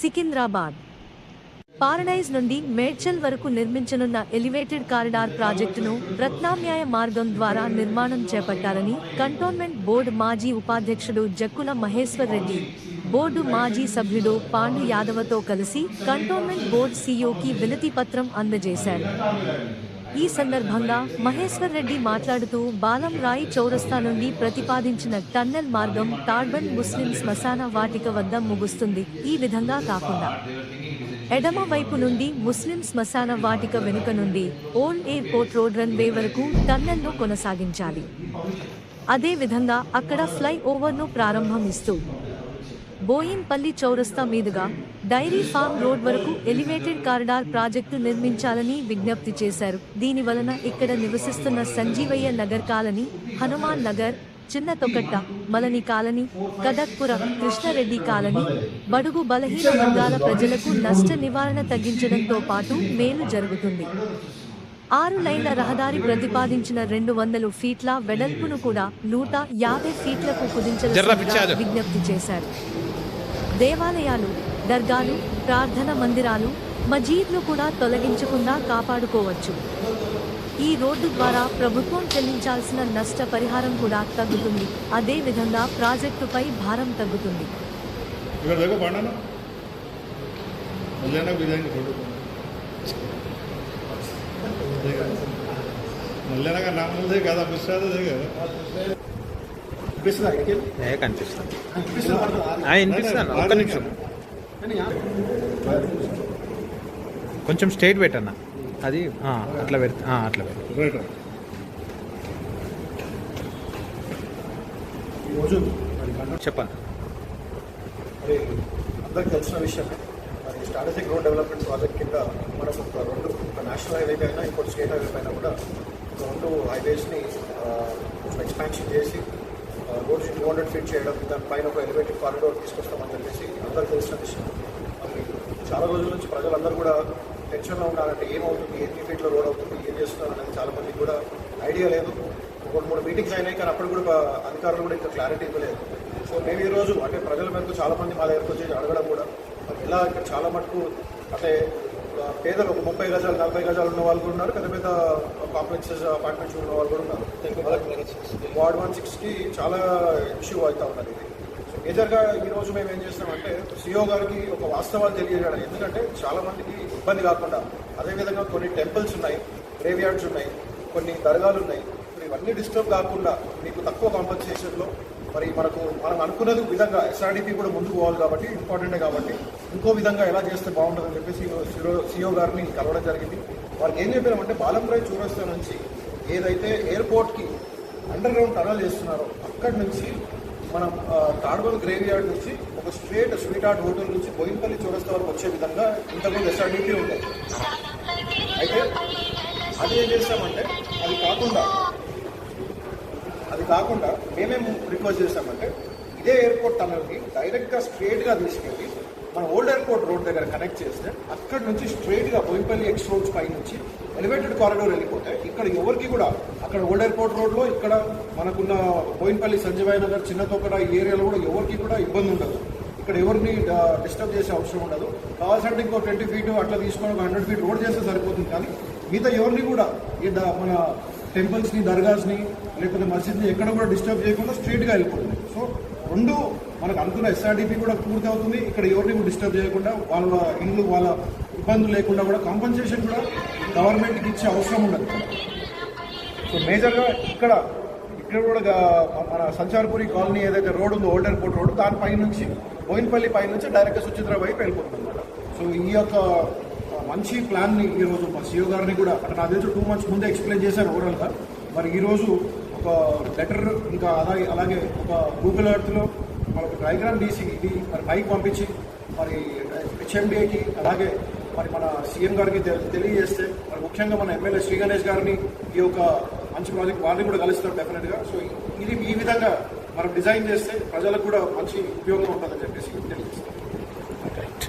Secunderabad. Paradise నుండి మేడ్చల్ వరకు నిర్మించనున్న elevated corridor ప్రాజెక్టును ప్రత్యామ్నాయ మార్గం ద్వారా నిర్మాణం చేపట్టాలని కంటోన్మెంట్ బోర్డు మాజీ ఉపాధ్యక్షుడు జక్కుల మహేశ్వర్ రెడ్డి బోర్డు మాజీ సభ్యుడు పాండు యాదవతో కలిసి కంటోన్మెంట్ బోర్డు సీఈఓకి వినతి పత్రం అందజేశారు. ఈ సందర్భంగా మహేశ్వర్ రెడ్డి మాట్లాడుతూ బాలం రాయి చౌరస్తా నుండి ప్రతిపాదించిన టన్నెల్ మార్గం తాడ్బన్ ముస్లిం శ్మశాన వాటిక వద్ద ముగుస్తుంది. ఈ విధంగా కాకుండా ఎడమ వైపు నుండి ముస్లిం శ్మశాన వాటిక వెనుక నుండి ఓల్డ్ ఎయిర్పోర్ట్ రోడ్ రన్వే వరకు టన్నెల్ను కొనసాగించాలి. అదే విధంగా అక్కడ ఫ్లై ఓవర్ను ప్రారంభమిస్తూ బోయింపల్లి చౌరస్తా మీదుగా డైరీ ఫార్మ్ రోడ్ వరకు ఎలివేటెడ్ కారిడార్ ప్రాజెక్టు నిర్మించాలని విజ్ఞప్తి చేశారు. దీని వలన ఇక్కడ నివసిస్తున్న సంజీవయ్య నగర్ కాలనీ హనుమాన్ నగర్ చిన్న తొకట్ట మలని కాలనీ కదక్పుర కృష్ణారెడ్డి కాలనీ బడుగు బలహీన వర్గాల ప్రజలకు నష్ట నివారణ తగ్గించడంతో పాటు మేలు జరుగుతుంది. ఆరు లైన్ల రహదారి ప్రతిపాదించిన రెండు వందలు ఫీట్ల వెడల్పును కూడా నూట యాభై ఫీట్లకు కుదించాలని విజ్ఞప్తి చేశారు. దేవాలయాలు దర్గాలు ప్రార్థన మందిరాలు మజీద్లు కూడా తొలగించకుండా కాపాడుకోవచ్చు. ఈ రోడ్డు ద్వారా ప్రభుత్వం చెల్లించాల్సిన నష్ట పరిహారం కూడా తగ్గుతుంది. అదే విధంగా ప్రాజెక్టుపై భారం తగ్గుతుంది. ఒక్క నిమిషం. కొంచెం స్ట్రైట్ పెట్టన్న అది? అట్లా పెడతా. అట్లా పెడతా. చెప్పండి మరి అందరికీ తెలిసిన విషయమే. మరి స్ట్రాటజిక్ రోడ్ డెవలప్మెంట్ ప్రాజెక్ట్ కింద మనకు ఒక రెండు ఒక నేషనల్ హైవే పైన ఇంకోటి స్టేట్ హైవే పైన కూడా రెండు హైవేస్ని ఎక్స్పాన్షన్ చేసి రోడ్ టూ హండ్రెడ్ ఫీట్ చేయడం దానిపైన ఒక ఎలివేటెడ్ కారిడోర్ తీసుకొస్తామని చెప్పేసి అందరికీ తెలిసిన విషయం. మరి చాలా రోజుల నుంచి ప్రజలందరూ కూడా టెన్షన్లో ఉన్నారంటే ఏమవుతుంది ఎన్ని ఫీట్లో రోడ్ అవుతుంది ఏం చేస్తున్నారు అనేది చాలా మందికి కూడా ఐడియా లేదు. ఒక మూడు మీటింగ్స్ అయినాయి కానీ అప్పుడు కూడా అధికారులు కూడా ఇంకా క్లారిటీ ఇవ్వలేదు. సో మేము ఈరోజు అంటే ప్రజల మేరకు చాలా మంది మా దగ్గరకు వచ్చి అడగడం కూడా ఇలా ఇక్కడ చాలా మటుకు అంటే పేదలు ఒక ముప్పై గజాలు నలభై గజాలు ఉన్న వాళ్ళు కూడా ఉన్నారు. పెద్ద పెద్ద కాంప్లెక్సెస్ అపార్ట్మెంట్స్ ఉన్న వాళ్ళు కూడా ఉన్నారు. వార్డ్ వన్ సిక్స్కి చాలా ఇష్యూ అవుతా ఉన్నది ఇది. సో మేజర్గా ఈ రోజు మేము ఏం చేస్తామంటే సిఓ గారికి ఒక వాస్తవాలు తెలియజేయడం. ఎందుకంటే చాలా మందికి ఇబ్బంది కాకుండా అదేవిధంగా కొన్ని టెంపుల్స్ ఉన్నాయి గ్రేవ్యార్డ్స్ ఉన్నాయి కొన్ని దర్గాలు ఉన్నాయి. ఇవన్నీ డిస్టర్బ్ కాకుండా మీకు తక్కువ కాంపన్సేషన్లో మరి మనకు మనం అనుకున్నది విధంగా ఎస్ఆర్డిపి కూడా ముందుకు పోవాలి కాబట్టి ఇంపార్టెంటే కాబట్టి ఇంకో విధంగా ఎలా చేస్తే బాగుంటుందని చెప్పేసి సిఓ గారిని కలవడం జరిగింది. వారికి ఏం చెప్పారంటే బాలంరాయ్ చూరస్తా నుంచి ఏదైతే ఎయిర్పోర్ట్కి అండర్ గ్రౌండ్ టనల్ చేస్తున్నారో అక్కడి నుంచి మనం తాడ్బల్ గ్రేవ్ యార్డ్ నుంచి ఒక స్ట్రేట్ స్వీట్ హార్ట్ హోటల్ నుంచి బోయినపల్లి చూడస్తా వరకు వచ్చే విధంగా ఇంతకుముందు ఎస్ఆర్డిపి ఉండేది అయితే అది ఏం చేస్తామంటే అది కాకుండా అది కాకుండా మేమేం రిక్వెస్ట్ చేస్తామంటే ఇదే ఎయిర్పోర్ట్ టనల్కి డైరెక్ట్గా స్ట్రేట్గా తీసుకెళ్ళి మన ఓల్డ్ ఎయిర్పోర్ట్ రోడ్ దగ్గర కనెక్ట్ చేస్తే అక్కడ నుంచి స్ట్రేట్గా బోయిపల్లి ఎక్స్ రోడ్స్ పై నుంచి ఎలివేటెడ్ కారిడోర్ వెళ్ళిపోతే ఇక్కడ ఎవరికి కూడా అక్కడ ఓల్డ్ ఎయిర్పోర్ట్ రోడ్లో ఇక్కడ మనకున్న బోయినపల్లి సంజయ్ నగర్ చిన్న ఈ ఏరియాలో కూడా ఎవరికి కూడా ఇబ్బంది ఉండదు. ఇక్కడ ఎవరిని డిస్టర్బ్ చేసే అవసరం ఉండదు. కావాల్సినట్టు ఇంకో ట్వంటీ ఫీట్ అట్లా తీసుకొని ఒక హండ్రెడ్ ఫీట్ రోడ్ చేస్తే సరిపోతుంది. కానీ మిగతా ఎవరిని కూడా ఈ మన టెంపుల్స్ని దర్గాస్ని లేకపోతే మసీద్ని ఎక్కడ కూడా డిస్టర్బ్ చేయకుండా స్ట్రీట్గా వెళ్ళిపోతుంది. సో రెండు మనకు అనుకున్న ఎస్ఆర్డిపి కూడా పూర్తి అవుతుంది ఇక్కడ ఎవరిని డిస్టర్బ్ చేయకుండా వాళ్ళ ఇల్లు వాళ్ళ ఇబ్బందులు లేకుండా కూడా కాంపన్సేషన్ కూడా గవర్నమెంట్కి ఇచ్చే అవసరం ఉండదు. సో మేజర్గా ఇక్కడ ఇక్కడ కూడా మన సంచార్పూరి కాలనీ ఏదైతే రోడ్ ఉందో ఓల్డ్ ఎయిర్పోర్ట్ రోడ్ దానిపై నుంచి బోయినపల్లి పై నుంచి డైరెక్ట్గా సుచిత్ర వైపు వెళ్ళిపోతుంది అనమాట సో ఈ యొక్క మంచి ప్లాన్ని ఈరోజు మా సీఓ గారిని కూడా అంటే నా దగ్గర టూ మంత్స్ ముందే ఎక్స్ప్లెయిన్ చేశారు ఓవరాల్గా. మరి ఈరోజు ఒక లెటర్ ఇంకా అలాగే అలాగే ఒక గూగుల్ ఎర్త్లో మనకు డయాగ్రామ్ తీసి ఇది మరి పైకి పంపించి మరి హెచ్ఎండిఏకి అలాగే మరి మన సీఎం గారికి తెలియజేస్తే మరి ముఖ్యంగా మన ఎమ్మెల్యే శ్రీ గణేష్ గారిని ఈ యొక్క మంచి ప్రాజెక్ట్ వారిని కూడా కలుస్తారు డెఫినెట్గా సో ఇది ఈ విధంగా మనం డిజైన్ చేస్తే ప్రజలకు కూడా మంచి ఉపయోగం ఉంటుందని చెప్పేసి తెలియజేస్తాం. రైట్